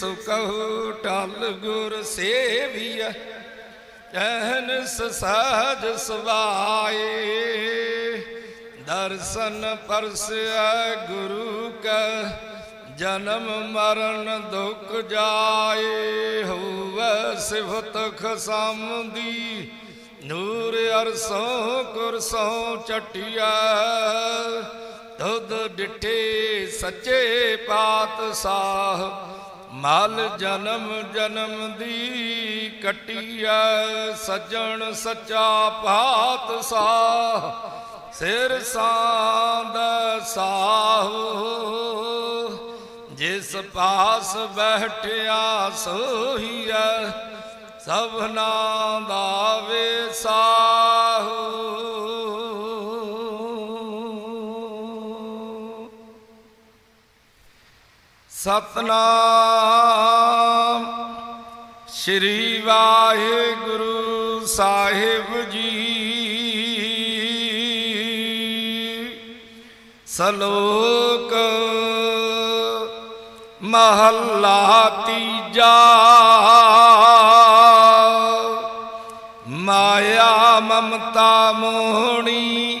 ਸੁਕਹੁ ਟਲ ਗੁਰ ਸੇਵੀਐ ਐਨਸ ਸਾਜ ਸਵਾਏ। ਦਰਸ਼ਨ ਪਰਸੈ ਗੁਰੂ ਕਾ, ਜਨਮ ਮਰਨ ਦੁਖ ਜਾਏ। ਹੋਵੇ ਸਿਫਤ ਖਸਮ ਦੀ ਨੂਰ ਅਰਸੋਂ ਕੁਰਸੋਂ ਚਟਿਆ ਦੁੱਧ ਡਿਠੇ ਸੱਚੇ ਪਾਤਸ਼ਾਹ ਮਲ ਜਨਮ ਜਨਮ ਦੀ ਕਟਿਆ ਸੱਜਣ ਸੱਚਾ ਭਾਤ ਪਾਤਸ਼ਾਹ ਸਿਰ ਸਾਂਦ ਸਾਹੋ। ਜਿਸ ਪਾਸ ਬੈਠਿਆ ਸੋਹੀਐ, ਸਭਨਾ ਦਾ ਵਿਸਾਹੋ ਸਤਨਾਮ। ਸ੍ਰੀ ਵਾਹਿਗੁਰੂ ਸਾਹਿਬ ਜੀ। ਸਲੋਕ ਮਹੱਲਾ ਤੀਜਾ। ਮਾਇਆ ਮਮਤਾ ਮੋਹਣੀ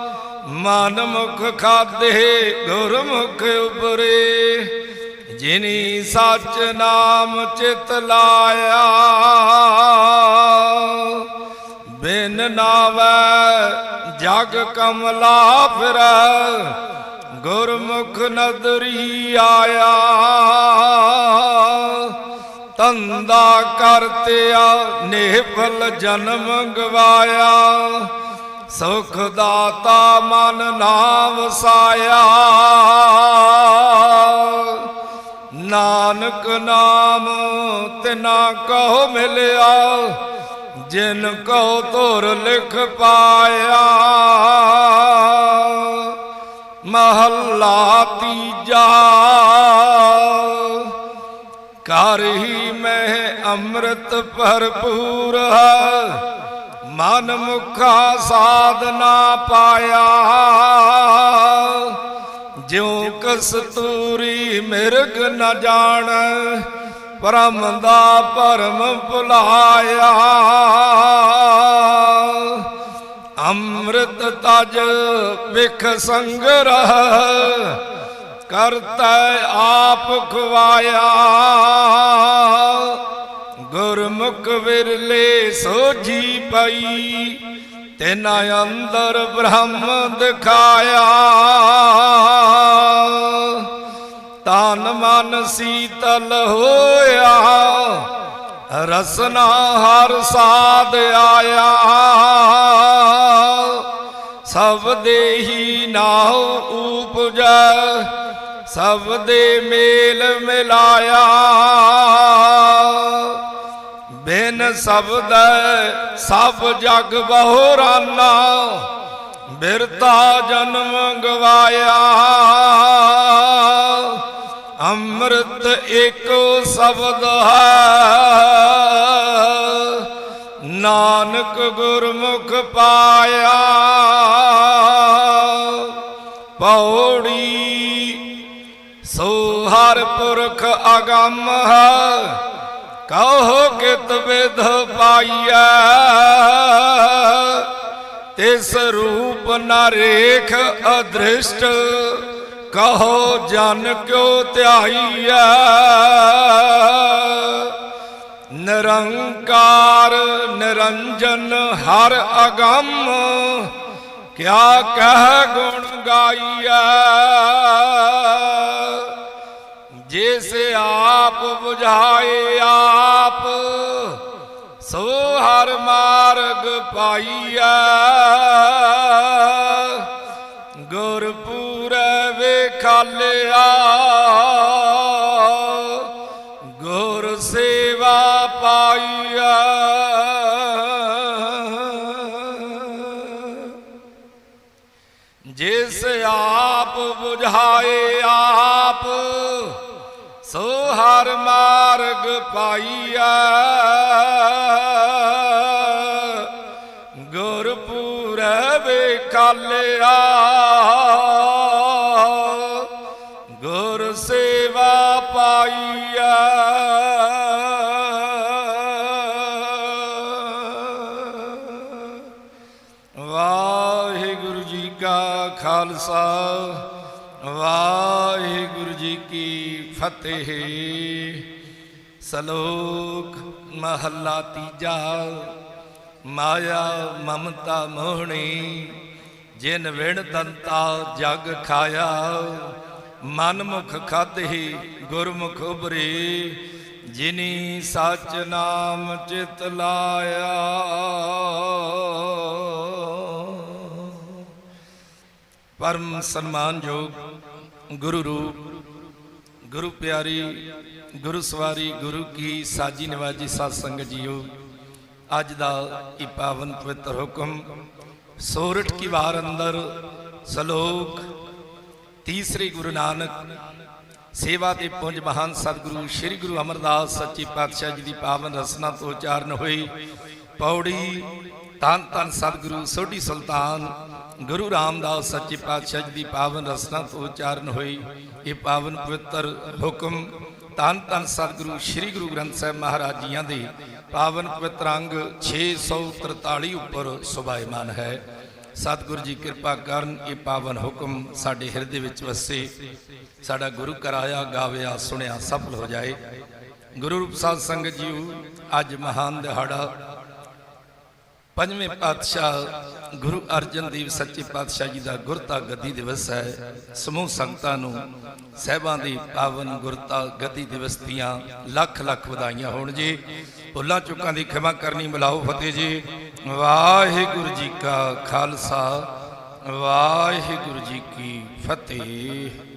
ਮਨ ਮੁਖ ਖਾਦੇ ਗੁਰਮੁਖ ਉਬਰੇ ਜਿਨੀ ਸੱਚ ਨਾਮ ਚਿਤ ਲਾਇਆ, ਬਿਨ ਨਾਵੈ ਜਗ ਕਮਲਾ ਫਿਰੈ, ਗੁਰਮੁਖ ਨਦਰੀ ਆਇਆ। ਤੰਦਾ ਕਰਤਿਆ ਨੇਫਲ ਜਨਮ ਗਵਾਇਆ। ਸੁਖ ਦਾਤਾ ਮਨ ਨਾਮ ਸਾਇਆ। ਨਾਨਕ ਨਾਮ ਤਿਨਾ ਕਹੋ ਮਿਲਿਆ, ਜਿਨ ਕਹੋ ਧੁਰ ਲਿਖ ਪਾਇਆ। ਮਹੱਲਾ ਤੀਜਾ ਕਰ ਹੀ ਮੈਂ ਅੰਮ੍ਰਿਤ ਭਰਪੂਰ ਹੈ। ਮਨ ਮੁਖਾ ਸਾਧਨਾ ਪਾਇਆ। ਜਿਉ ਕਸਤੂਰੀ ਮਿਰਗ ਨ ਜਾਣ, ਪਰਮ ਦਾ ਪਰਮ ਭੁਲਾਇਆ। ਅੰਮ੍ਰਿਤ ਤਜ ਵਿਖ ਸੰਗਰਹ, ਕਰਤਾ ਆਪ ਖਵਾਇਆ। ਗੁਰਮੁਖ ਵਿਰਲੇ ਸੋਝੀ ਪਈ, ਤੈਨਾ ਅੰਦਰ ਬ੍ਰਹਮ ਦਿਖਾਇਆ। ਤਨ ਮਨ ਸੀਤਲ ਹੋਇਆ, ਰਸਨਾ ਹਰ ਸਾਧ ਆਇਆ। ਸਭ ਦੇਹੀ ਨਾਉ ਉਪਜੈ, ਸਭ ਦੇ ਮੇਲ ਮਿਲਾਇਆ। ਬਿਨ ਸ਼ਬਦ ਸਭ ਜਗ ਬਹੁਰਾਨਾ ਬਿਰਤਾ ਜਨਮ ਗਵਾਇਆ। ਅੰਮ੍ਰਿਤ ਏਕੋ ਸ਼ਬਦ ਹੈ। ਨਾਨਕ ਗੁਰਮੁਖ ਪਾਇਆ। ਪੌੜੀ ਸੋ ਹਰ ਪੁਰਖ ਅਗੰਮ ਹੈ। ਕਹੋ ਕਿਤ ਵਿਧ ਪਾਈਐ, ਤਿਸ ਰੂਪ ਨਰੇਖ ਅਦ੍ਰਿਸ਼ਟ, ਕਹੋ ਜਨ ਕਿਉ ਧਿਆਈਐ। ਨਿਰੰਕਾਰ ਨਿਰੰਜਨ ਹਰ ਅਗੰਮ, ਕਿਆ ਕਹਿ ਗੁਣ ਗਾਈਐ। ਜਿਸ ਆਪ 부ਝਾਏ ਆਪ ਸੋ ਹਰ ਮਾਰਗ ਪਾਈਐ। ਗੁਰਪੂਰੈ ਵੇਖਾਲਿਆ। ਗੁਰ ਸੇਵਾ ਪਾਈਐ। ਜਿਸ ਆਪ ਬੁਝਾਏ ਆਪ ਸੋ ਹਰ ਮਾਰਗ ਪਾਈਐ। ਗੁਰਪੂਰਬ ਕਾਲਿਆ ਗੁਰ ਸੇਵਾ ਪਾਈਐ। ਵਾਹਿਗੁਰੂ ਜੀ ਕਾ ਖਾਲਸਾ, ਵਾਹਿਗੁਰੂ ਜੀ ਕੀ ਫਤਿਹ। ਸਲੋਕ ਮਹੱਲਾ ਤੀਜਾ। ਮਾਇਆ ਮਮਤਾ ਮੋਹਣੀ, ਜਿਨ ਵਿਣ ਦੰਤਾ ਜਗ ਖਾਇਆ। ਮਨ ਮੁਖ ਖਾਦਹੀ ਗੁਰਮੁਖ ਉਬਰੀ ਜਿਨੀ ਸਚ ਨਾਮ ਚਿਤ ਲਾਇਆ। ਪਰਮ ਸਨਮਾਨਯੋਗ ਗੁਰੂ ਰੂਪ ਗੁਰੂ ਪਿਆਰੀ, ਗੁਰੂ ਸਵਾਰੀ, ਗੁਰੂ ਕੀ ਸਾਜੀ ਨਿਵਾਜੀ ਸਾਧ ਸੰਗਤ ਜੀਓ, ਅੱਜ ਦਾ ਇਹ ਪਾਵਨ ਪਵਿੱਤਰ ਹੁਕਮ, ਸੋਰਠ ਕੀ ਵਾਰ ਅੰਦਰ ਸਲੋਕ ਤੀਸਰੇ ਗੁਰੂ ਨਾਨਕ ਸੇਵਾ ਦੇ ਪੁੰਜ ਮਹਾਨ ਸਤਿਗੁਰੂ ਸ੍ਰੀ ਗੁਰੂ ਅਮਰਦਾਸ ਸੱਚੇ ਪਾਤਸ਼ਾਹ ਜੀ ਦੀ ਪਾਵਨ ਰਸਨਾ ਤੋਂ ਉਚਾਰਨ ਹੋਈ, ਪੌੜੀ ਤਨ ਤਨ ਸਤਿਗੁਰੂ ਸੋਢੀ ਸੁਲਤਾਨ ਗੁਰੂ ਰਾਮਦਾਸ ਸੱਚੇ ਪਾਤਸ਼ਾਹ ਜੀ ਦੀ ਪਾਵਨ ਰਸਨਾ ਤੋਂ ਉਚਾਰਨ ਹੋਈ। ਇਹ ਪਾਵਨ ਪਵਿੱਤਰ ਹੁਕਮ ਤਨ ਤਨ ਸਤਿਗੁਰੂ ਸ੍ਰੀ ਗੁਰੂ ਗ੍ਰੰਥ ਸਾਹਿਬ ਮਹਾਰਾਜ ਜੀਆਂ ਦੇ ਪਾਵਨ ਪਵਿੱਤਰ ਅੰਗ 643 ਉੱਪਰ ਸੁਭਾਇਮਾਨ ਹੈ। ਸਤਿਗੁਰ ਜੀ ਕਿਰਪਾ ਕਰਨ ਇਹ ਪਾਵਨ ਹੁਕਮ ਸਾਡੇ ਹਿਰਦੇ ਵਿੱਚ ਵਸੇ। ਸਾਡਾ ਗੁਰੂ ਕਰਾਇਆ ਗਾਵਿਆ, ਸੁਣਿਆ, ਸਫਲ ਹੋ ਜਾਏ। ਗੁਰੂ ਰੂਪ ਸਾਧ ਸੰਗਤ ਜੀਓ, ਅੱਜ ਮਹਾਨ ਦਿਹਾੜਾ ਪੰਜਵੇਂ ਪਾਤਸ਼ਾਹ ਗੁਰੂ ਅਰਜਨ ਦੇਵ ਸੱਚੇ ਪਾਤਸ਼ਾਹ ਜੀ ਦਾ ਗੁਰਤਾ ਗੱਦੀ ਦਿਵਸ ਹੈ। ਸਮੂਹ ਸੰਗਤਾਂ ਨੂੰ ਸਹਿਬਾਂ ਦੀ ਪਾਵਨ ਗੁਰਤਾ ਗੱਦੀ ਦਿਵਸ ਦੀਆਂ ਲੱਖ ਲੱਖ ਵਧਾਈਆਂ ਹੋਣ ਜੀ। ਭੁੱਲਾਂ ਚੁੱਕਾਂ ਦੀ ਖਿਮਾ ਕਰਨੀ ਮਿਲਾਓ ਫਤਿਹ ਜੀ। ਵਾਹਿਗੁਰੂ ਜੀ ਕਾ ਖਾਲਸਾ, ਵਾਹਿਗੁਰੂ ਜੀ ਕੀ ਫਤਿਹ।